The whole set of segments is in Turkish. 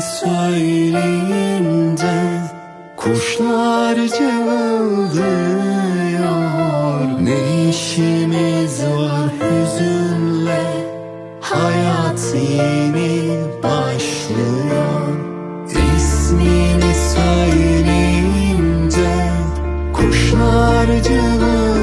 söyleyince Kuşlar cıvıldıyor. Ne işimiz var hüzünle? Hayat yeni başlıyor. İsmini söyleyince Kuşlar cıvıldıyor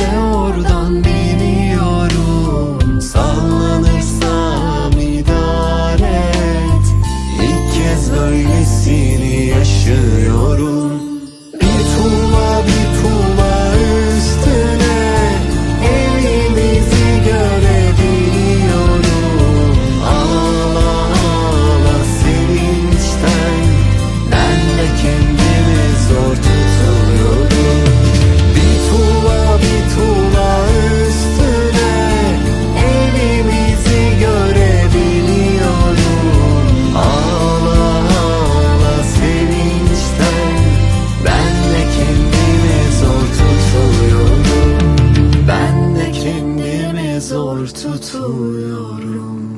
ne oradan zor tutuyorum.